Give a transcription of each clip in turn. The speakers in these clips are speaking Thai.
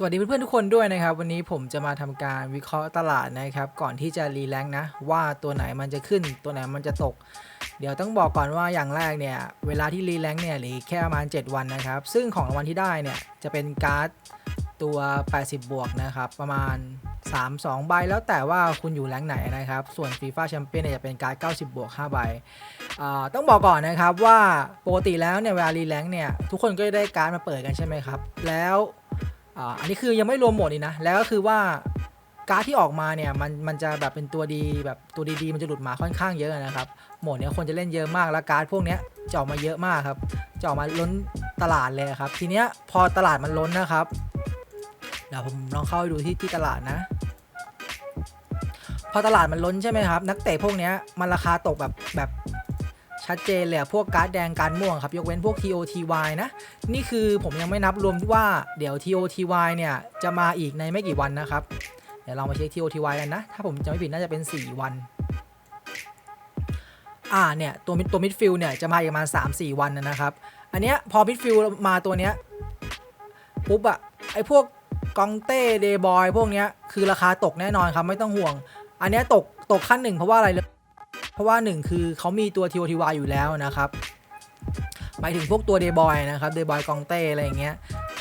สวัสดีเพื่อนๆทุกคนด้วยนะครับ วันนี้ผมจะมาทำการวิเคราะห์ตลาดนะครับ ก่อนที่จะรีแลงค์นะ ว่าตัวไหนมันจะขึ้น ตัวไหนมันจะตก เดี๋ยวต้องบอกก่อนว่าอย่างแรกเนี่ย เวลาที่รีแลงค์เนี่ยหลือแค่ประมาณ 7 วันนะครับ ซึ่งของรางวัลที่ได้เนี่ยจะเป็นการ์ดตัว 80 บวกนะครับ ประมาณ 3 2 ใบแล้วแต่ว่าคุณอยู่แรงไหนนะครับ ส่วน FIFA Champion เนี่ยจะเป็นการ์ด90 บวก 5 ใบต้องบอกก่อนนะครับว่าปกติแล้วเนี่ยเวลารีแลงค์เนี่ยทุกคนก็จะได้การ์ดมาเปิดกันใช่ไหมครับแล้ว อ่าอันนี้คือยังไม่รวมโหมดนี่นะ แล้วก็คือว่าการ์ดที่ออกมาเนี่ยมันมันจะแบบเป็นตัวดีแบบตัวดีๆมันจะหลุดมาค่อนข้างเยอะนะครับโหมดเนี้ยคนจะเล่นเยอะมากแล้วการ์ดพวกเนี้ยจะออกมาเยอะมากครับจะออกมาล้นตลาดเลยครับ ทีเนี้ยพอตลาดมันล้นนะครับเดี๋ยวผมลองเข้าไปดูที่ที่ตลาดนะ พอตลาดมันล้นใช่ไหมครับ นักเตะพวกเนี้ยมันราคาตกแบบแบบ ชัดเจนเลยอะพวกการ์ดแดงการ์ดม่วงครับ ยกเว้นพวก TOTY นะ นี่คือผมยังไม่นับรวมว่าเดี๋ยว TOTY เนี่ย จะมาอีกในไม่กี่วันนะครับ เดี๋ยวเรามาเช็ค TOTY กันนะ ถ้าผมจำไม่ผิดน่าจะเป็น 4 วัน อ่าเนี่ย ตัวมิดตัวมิดฟิลเนี่ย จะมาอีกประมาณ 3-4 วันนะครับ อันเนี้ยพอมิดฟิลมาตัวเนี้ยปุ๊บอะไอพวกกองเต้เดย์บอยพวกเนี้ยคือราคาตกแน่นอนครับไม่ต้องห่วง อันเนี้ยตกตกขั้นหนึ่งเพราะว่าอะไรเลย เพราะว่าหนึ่งคือเขามีตัวทีวทีวีอยู่แล้วนะครับหมายถึงพวกตัวเดย์บอยนะครับเดย์บอยกองเต้อะไรอย่างเงี้ย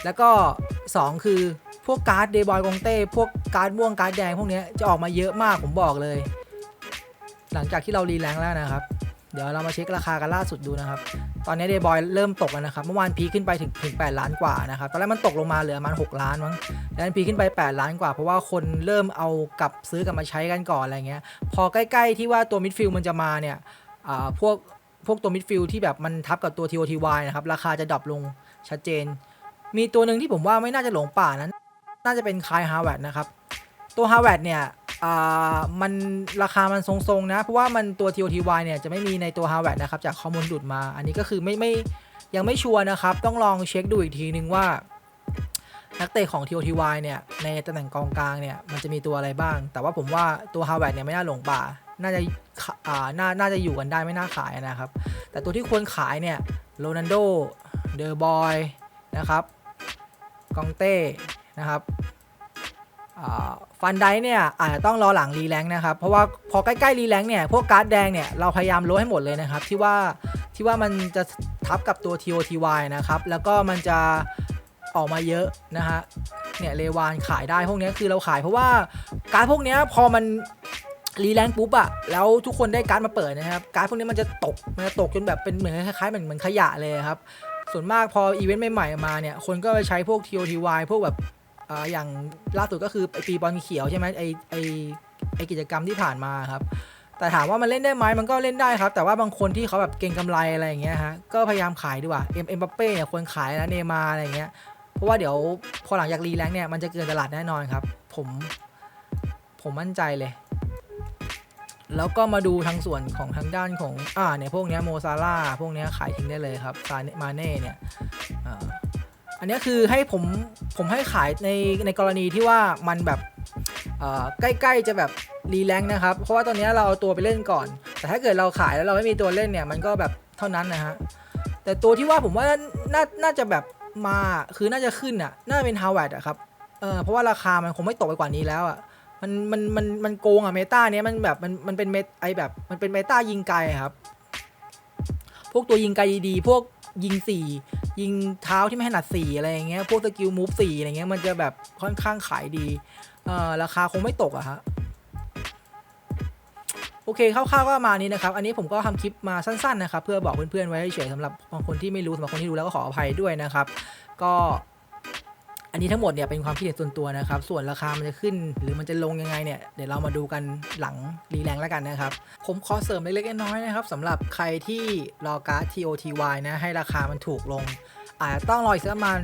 แล้วก็ 2 คือพวกการ์ดเดย์บอยกองเต้พวกการ์ดม่วงการ์ดแดงพวกเนี้ยจะออกมาเยอะมากผมบอกเลย หลังจากที่เรารีแลงแล้วนะครับ เดี๋ยวเรามาเช็คราคากันล่าสุดดูนะครับ ตอนนี้เดย์บอยเริ่มตกแล้วนะครับ เมื่อวานพีขึ้นไปถึงถึง 8 ล้านกว่านะครับ ตอนแรกมันตกลงมาเหลือประมาณ6ล้านมั้งแล้วมันพีขึ้นไป 8 ล้านกว่า เพราะว่าคนเริ่มเอากลับซื้อกลับมาใช้กันก่อนอะไรเงี้ย พอใกล้ ๆ ที่ว่าตัวมิดฟิลมันจะมาเนี่ยอ่าพวกพวกตัวมิดฟิลที่แบบมันทับกับตัว TOTY นะครับ ราคาจะดรอปลงชัดเจน มีตัวหนึ่งที่ผมว่าไม่น่าจะหลงป่านั้น น่าจะเป็นคายฮาวเวิร์ดนะครับ ตัวฮาวเวิร์ดเนี่ย อ่ามันราคามันทรงๆนะ เพราะว่ามันตัว TOTY เนี่ยจะไม่มีในตัวฮาวเวดนะครับ จากข้อมูลหลุดมา อันนี้ก็คือไม่ไม่ยังไม่ชัวร์นะครับ ต้องลองเช็คดูอีกทีนึงว่า นักเตะของ TOTY เนี่ยในตำแหน่งกองกลางเนี่ยมันจะมีตัวอะไรบ้าง แต่ว่าผมว่าตัวฮาวเวดเนี่ยไม่น่าหลงป่า น่าจะอ่าน่าน่าจะอยู่กันได้ไม่น่าขายนะครับ แต่ตัวที่ควรขายเนี่ยโรนันโดเดอร์บอยนะครับกองเต้นะครับ ฟันไดเนี่ยอาจจะต้องรอหลังรีแลงนะครับ เพราะว่าพอใกล้ๆรีแลงเนี่ยพวกการ์ดแดงเนี่ยเราพยายามลดให้หมดเลยนะครับ ที่ว่าที่ว่ามันจะทับกับตัว TOTY นะครับ แล้วก็มันจะออกมาเยอะนะฮะเนี่ยเลวานขายได้พวกนี้คือเราขายเพราะว่าการ์ดพวกเนี้ยพอมันรีแลงปุ๊บอะแล้วทุกคนได้การ์ดมาเปิดนะครับ การ์ดพวกนี้มันจะตก มันจะตกจนแบบเป็นเหมือนคล้ายๆเหมือนเหมือนขยะเลยครับ ส่วนมากพออีเวนต์ใหม่ๆมาเนี่ย คนก็ไปใช้พวก TOTY พวกแบบ อ่าอย่างล่าสุดก็คือไอปีบอลเขียวใช่ไหมไอไอไอกิจกรรมที่ผ่านมาครับ แต่ถามว่ามันเล่นได้ไหมมันก็เล่นได้ครับ แต่ว่าบางคนที่เขาแบบเก่งกำไรอะไรอย่างเงี้ยฮะก็พยายามขายดีกว่าเอ็มเอ็มบัปเป้เนี่ยควรขายนะเนยมาอะไรอย่างเงี้ยเพราะว่าเดี๋ยวพอหลังจากรีแลงค์เนี่ยมันจะเกินตลาดแน่นอนครับ ผมผมมั่นใจเลย แล้วก็มาดูทางส่วนของทางด้านของอ่าเนี่ยพวกเนี้ยโมซาร่าพวกเนี้ยขายทิ้งได้เลยครับซาเนมาเน่เนี่ย อันนี้คือให้ผมผมให้ขายในในกรณีที่ว่ามันแบบใกล้ๆจะแบบรีแลงค์นะครับ เพราะว่าตอนนี้เราเอาตัวไปเล่นก่อน แต่ถ้าเกิดเราขายแล้วเราไม่มีตัวเล่นเนี่ยมันก็แบบเท่านั้นนะฮะ แต่ตัวที่ว่าผมว่าน่าน่าจะแบบมาคือน่าจะขึ้นอะ น่าเป็นฮาวเวิร์ดอะครับเออเพราะว่าราคามันคงไม่ตกไปกว่านี้แล้วอะมันมันมันมันโกงอะเมตาเนี้ยมันแบบมันมันเป็นเมตไอแบบมันเป็นเมตายิงไกลครับ พวกตัวยิงไกลดีๆพวก ยิงสี่ยิงเท้าที่ไม่ถนัดสี่อะไรอย่างเงี้ยพวกสกิลมูฟสี่อะไรเงี้ยมันจะแบบค่อนข้างขายดีเอ่อราคาคงไม่ตกอะฮะโอเคคร่าวๆก็มานี้นะครับ อันนี้ผมก็ทำคลิปมาสั้นๆนะครับ เพื่อบอกเพื่อนๆไว้เฉยสำหรับบางคนที่ไม่รู้สำหรับคนที่รู้แล้วก็ขออภัยด้วยนะครับ ก็ อันนี้ทั้งหมดเนี่ยเป็นความคิดเห็นส่วนตัวนะครับ ส่วนราคามันจะขึ้น หรือมันจะลงยังไงเนี่ยเดี๋ยวเรามาดูกันหลังรีแลงแล้วกันนะครับ ผมขอเสริมเล็กๆน้อยๆนะครับสำหรับใครที่รอการ์ด TOTY นะให้ราคามันถูกลงอาจจะต้องรออีกสักประมาณ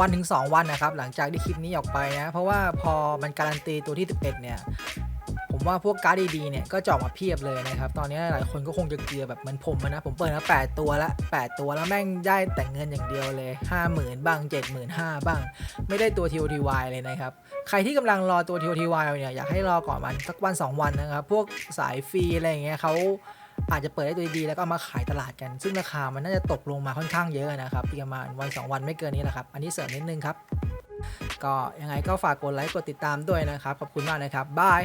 วันถึง2วันนะครับ หลังจากที่คลิปนี้ออกไปนะ เพราะว่าพอมันการันตีตัวที่ 11 เนี่ย ว่าพวกการ์ดดีๆเนี่ยก็จะออกมาเพียบเลยนะครับ ตอนนี้หลายคนก็คงจะเกลือแบบเหมือนผมนะ ผมเปิดมา8ตัวละ8ตัวแล้วแม่งได้แต่เงินอย่างเดียวเลย 50,000 บ้าง 75,000 บ้าง ไม่ได้ตัว TOTY เลยนะครับ ใครที่กำลังรอตัว TOTY เนี่ยอยากให้รอก่อนมันสักวัน 2 วันนะครับ พวกสายฟรีอะไรอย่างเงี้ยเขาอาจจะเปิดได้ตัวดีแล้วก็ามาขายตลาดกัน ซึ่งราคามันน่าจะตกลงมาค่อนข้างเยอะนะครับอีกประมาณวัน 2 วันไม่เกินนี้แหละครับ อันนี้เสริมนิดนึงครับ ก็ยังไงก็ฝากกดไลค์กดติดตามด้วยนะครับ ขอบคุณมากนะครับ บาย